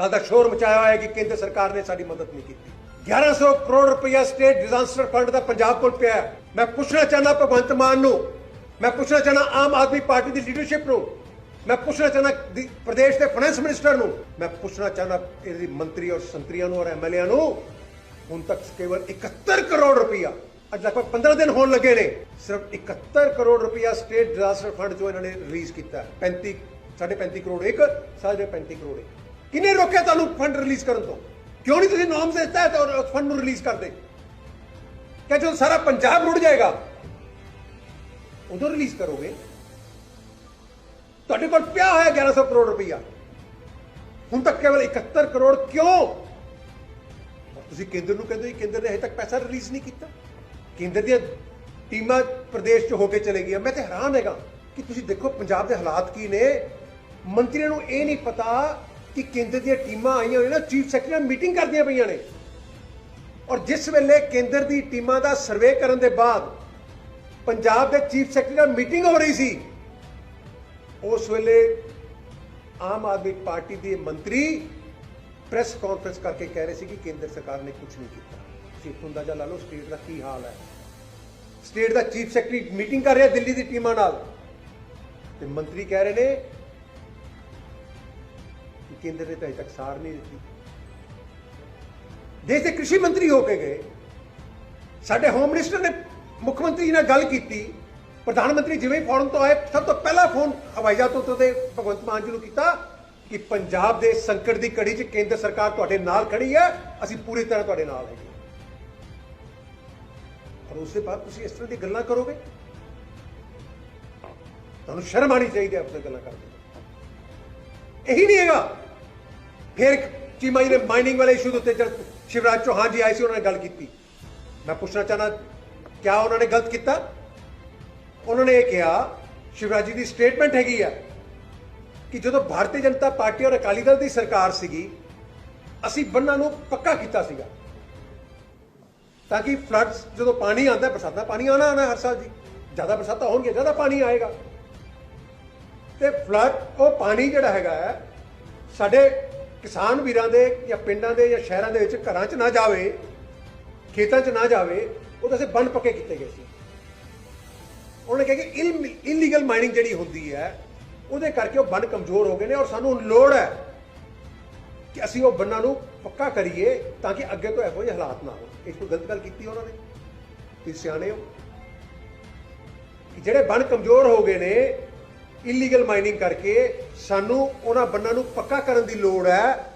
ਕੱਲ ਦਾ ਸ਼ੋਰ ਮਚਾਇਆ ਹੋਇਆ ਹੈ ਕਿ ਕੇਂਦਰ ਸਰਕਾਰ ਨੇ ਸਾਡੀ ਮਦਦ ਨਹੀਂ ਕੀਤੀ 1100 ਕਰੋੜ ਰੁਪਇਆ ਸਟੇਟ ਡਿਜ਼ਾਸਟਰ ਫੰਡ ਦਾ ਪੰਜਾਬ ਕੋਲ ਪਿਆ ਹੈ। ਮੈਂ ਪੁੱਛਣਾ ਚਾਹੁੰਦਾ ਭਗਵੰਤ ਮਾਨ ਨੂੰ, ਮੈਂ ਪੁੱਛਣਾ ਚਾਹੁੰਦਾ ਆਮ ਆਦਮੀ ਪਾਰਟੀ ਦੀ ਲੀਡਰਸ਼ਿਪ ਨੂੰ, ਮੈਂ ਪੁੱਛਣਾ ਚਾਹੁੰਦਾ ਦੀ- ਪ੍ਰਦੇਸ਼ ਦੇ ਫਾਈਨੈਂਸ ਮਿਨਿਸਟਰ ਨੂੰ, ਮੈਂ ਪੁੱਛਣਾ ਚਾਹੁੰਦਾ ਇਹਦੀ ਮੰਤਰੀ ਔਰ ਸੰਤਰੀਆਂ ਨੂੰ ਔਰ ਐਮਐਲਏ ਨੂੰ, ਹੁਣ ਤੱਕ ਕੇਵਲ 71 ਕਰੋੜ ਰੁਪਇਆ ਅੱਜ ਲਗਭਗ 15 ਦਿਨ ਹੋਣ ਲੱਗੇ ਨੇ, ਸਿਰਫ 71 ਕਰੋੜ ਰੁਪਇਆ ਸਟੇਟ ਡਿਜ਼ਾਸਟਰ ਫੰਡ ਜੋ ਇਹਨਾਂ ਨੇ ਰਿਲੀਜ਼ ਕੀਤਾ ਹੈ। 35 35.5 ਕਰੋੜ ਇੱਕ, ਸਾਢੇ 35 ਕਰੋੜ ਇੱਕ ਕਿਹਨੇ ਰੋਕਿਆ ਤੁਹਾਨੂੰ ਫੰਡ ਰਿਲੀਜ਼ ਕਰਨ ਤੋਂ? ਕਿਉਂ ਨਹੀਂ ਤੁਸੀਂ ਨੋਰਮਸ ਦੇ ਤਹਿਤ ਔਰ ਫੰਡ ਨੂੰ ਰਿਲੀਜ਼ ਕਰਦੇ? ਕਿ ਜਦੋਂ ਸਾਰਾ ਪੰਜਾਬ ਰੁੜ ਜਾਏਗਾ? ਉਦੋਂ ਰਿਲੀਜ਼ ਕਰੋਗੇ? ਤੁਹਾਡੇ ਕੋਲ ਪਿਆ ਹੋਇਆ 1100 ਕਰੋੜ ਰੁਪਈਆ। ਹੁਣ ਤੱਕ ਕੇਵਲ 71 ਕਰੋੜ ਕਿਉਂ? ਤੁਸੀਂ ਕੇਂਦਰ ਨੂੰ ਕਹਿੰਦੇ ਹੋ ਕੇਂਦਰ ਨੇ ਹਜੇ ਤੱਕ ਪੈਸਾ ਰਿਲੀਜ਼ ਨਹੀਂ ਕੀਤਾ। ਕੇਂਦਰ ਦੀਆਂ ਟੀਮਾਂ ਪ੍ਰਦੇਸ਼ 'ਚ ਹੋ ਕੇ ਚਲੇ ਗਈਆਂ। ਮੈਂ ਤੇ ਹੈਰਾਨ ਹੈਗਾ ਕਿ ਤੁਸੀਂ ਦੇਖੋ ਪੰਜਾਬ ਦੇ ਹਾਲਾਤ ਕੀ ਨੇ। ਮੰਤਰੀਆਂ ਨੂੰ ਇਹ ਨਹੀਂ ਪਤਾ ਕਿ ਕੇਂਦਰ ਦੀਆਂ ਟੀਮਾਂ ਆਈਆਂ ਹੋਈਆਂ ਨਾ, ਚੀਫ ਸੈਕਟਰੀ ਨਾਲ ਮੀਟਿੰਗ ਕਰਦੀਆਂ ਪਈਆਂ ਨੇ। ਔਰ ਜਿਸ ਵੇਲੇ ਕੇਂਦਰ ਦੀ ਟੀਮਾਂ ਦਾ ਸਰਵੇ ਕਰਨ ਦੇ ਬਾਅਦ ਪੰਜਾਬ ਦੇ ਚੀਫ ਸੈਕਟਰੀ ਨਾਲ ਮੀਟਿੰਗ ਹੋ ਰਹੀ ਸੀ, ਉਸ ਵੇਲੇ ਆਮ ਆਦਮੀ ਪਾਰਟੀ ਦੇ ਮੰਤਰੀ ਪ੍ਰੈਸ ਕਾਨਫਰੰਸ ਕਰਕੇ ਕਹਿ ਰਹੇ ਸੀ ਕਿ ਕੇਂਦਰ ਸਰਕਾਰ ਨੇ ਕੁਝ ਨਹੀਂ ਕੀਤਾ। ਤੁਸੀਂ ਇੱਥੋਂ ਅੰਦਾਜ਼ਾ ਲਾ ਲਓ ਸਟੇਟ ਦਾ ਕੀ ਹਾਲ ਹੈ। ਸਟੇਟ ਦਾ ਚੀਫ ਸੈਕਟਰੀ ਮੀਟਿੰਗ ਕਰ ਰਿਹਾ ਦਿੱਲੀ ਦੀ ਟੀਮਾਂ ਨਾਲ। ਤੇ ਮੰਤਰੀ ਕਹਿ ਰਹੇ ਨੇ ਕਿ ਕੇਂਦਰ ਨੇ ਤਾਂ ਅਜੇ ਤੱਕ ਸਾਰ ਨਹੀਂ ਦਿੱਤੀ। ਦੇਸ਼ ਦੇ ਕ੍ਰਿਸ਼ੀ ਮੰਤਰੀ ਹੋ ਕੇ ਗਏ। ਸਾਡੇ ਹੋਮ ਮਿਨਿਸਟਰ ਨੇ ਮੁੱਖ ਮੰਤਰੀ ਜੀ ਨਾਲ ਗੱਲ ਕੀਤੀ। ਪ੍ਰਧਾਨ ਮੰਤਰੀ ਜਿਵੇਂ ਫੋਰਨ ਤੋਂ ਆਏ, ਸਭ ਤੋਂ ਪਹਿਲਾ ਫੋਨ ਹਵਾਈ ਜਹਾਜ਼ ਤੋਂ ਤੇ ਭਗਵੰਤ ਮਾਨ ਜੀ ਨੂੰ ਕੀਤਾ ਕਿ ਪੰਜਾਬ ਦੇ ਸੰਕਟ ਦੀ ਕੜੀ 'ਚ ਕੇਂਦਰ ਸਰਕਾਰ ਤੁਹਾਡੇ ਨਾਲ ਖੜੀ ਹੈ, ਅਸੀਂ ਪੂਰੀ ਤਰ੍ਹਾਂ ਤੁਹਾਡੇ ਨਾਲ ਹੈਗੇ। ਪਰ ਉਸ ਦੇ ਬਾਅਦ ਤੁਸੀਂ ਇਸ ਤਰ੍ਹਾਂ ਦੀ ਗੱਲਾਂ ਕਰੋਗੇ? ਤੁਹਾਨੂੰ ਸ਼ਰਮ ਆਣੀ ਚਾਹੀਦੀ ਹੈ ਆਪਣੇ ਗੱਲਾਂ ਕਰਦੇ ਇਹੀ ਨਹੀਂ ਹੈਗਾ। ਫਿਰ ਚੀਮਾ ਜੀ ਨੇ ਮਾਈਨਿੰਗ ਵਾਲੇ ਇਸ਼ੂ ਦੇ ਉੱਤੇ ਜਦ ਸ਼ਿਵਰਾਜ ਚੌਹਾਨ ਜੀ ਆਏ ਸੀ, ਉਹਨਾਂ ਨੇ ਗੱਲ ਕੀਤੀ। ਮੈਂ ਪੁੱਛਣਾ ਚਾਹਨਾ ਕਿਆ ਉਹਨਾਂ ਨੇ ਗਲਤ ਕੀਤਾ? ਉਹਨਾਂ ਨੇ ਇਹ ਕਿਹਾ, ਸ਼ਿਵਰਾਜ ਜੀ ਦੀ ਸਟੇਟਮੈਂਟ ਹੈਗੀ ਆ ਕਿ ਜਦੋਂ ਭਾਰਤੀ ਜਨਤਾ ਪਾਰਟੀ ਔਰ ਅਕਾਲੀ ਦਲ ਦੀ ਸਰਕਾਰ ਸੀਗੀ, ਅਸੀਂ ਬੰਨਾਂ ਨੂੰ ਪੱਕਾ ਕੀਤਾ ਸੀਗਾ। ਤਾਂ ਕਿ ਫਲੱਡਸ ਜਦੋਂ ਪਾਣੀ ਆਉਂਦਾ, ਬਰਸਾਤਾਂ ਪਾਣੀ ਆਣਾ ਆਣਾ ਹਰ ਸਾਲ ਜੀ। ਜ਼ਿਆਦਾ ਬਰਸਾਤਾਂ ਹੋਣਗੀਆਂ, ਜ਼ਿਆਦਾ ਪਾਣੀ ਆਏਗਾ। ਤੇ ਫਲੱਡ, ਉਹ ਪਾਣੀ ਜਿਹੜਾ ਹੈਗਾ ਹੈ, ਸਾਡੇ ਕਿਸਾਨ ਵੀਰਾਂ ਦੇ ਜਾਂ ਪਿੰਡਾਂ ਦੇ ਜਾਂ ਸ਼ਹਿਰਾਂ ਦੇ ਵਿੱਚ ਘਰਾਂ 'ਚ ਨਾ ਜਾਵੇ, ਖੇਤਾਂ 'ਚ ਨਾ ਜਾਵੇ, ਉਹਦੇ ਸੇ ਬੰਨ ਪੱਕੇ ਕੀਤੇ ਗਏ ਸੀ। ਉਹਨੇ ਕਿਹਾ ਕਿ ਇਲ ਇਲੀਗਲ ਮਾਈਨਿੰਗ ਜਿਹੜੀ ਹੁੰਦੀ ਹੈ, ਉਹਦੇ ਕਰਕੇ ਉਹ ਬੰਨ ਕਮਜ਼ੋਰ ਹੋ ਗਏ ਨੇ ਔਰ ਸਾਨੂੰ ਲੋੜ ਹੈ ਕਿ ਅਸੀਂ ਉਹ ਬੰਨਾਂ ਨੂੰ ਪੱਕਾ ਕਰੀਏ ਤਾਂ ਕਿ ਅੱਗੇ ਤੋਂ ਇਹੋ ਜਿਹੇ ਹਾਲਾਤ ਨਾ ਹੋਣ। ਇਹ ਕੋਈ ਗਲਤ ਗੱਲ ਕੀਤੀ ਉਹਨਾਂ ਨੇ। ਤੁਸੀਂ ਸਿਆਣੇ ਹੋ। ਕਿ ਜਿਹੜੇ ਬੰਨ ਕਮਜ਼ੋਰ ਹੋ ਗਏ ਨੇ ਇਲੀਗਲ ਮਾਈਨਿੰਗ ਕਰਕੇ ਸਾਨੂੰ ਉਹਨਾਂ ਬੰਨਾਂ ਨੂੰ ਪੱਕਾ ਕਰਨ ਦੀ ਲੋੜ ਹੈ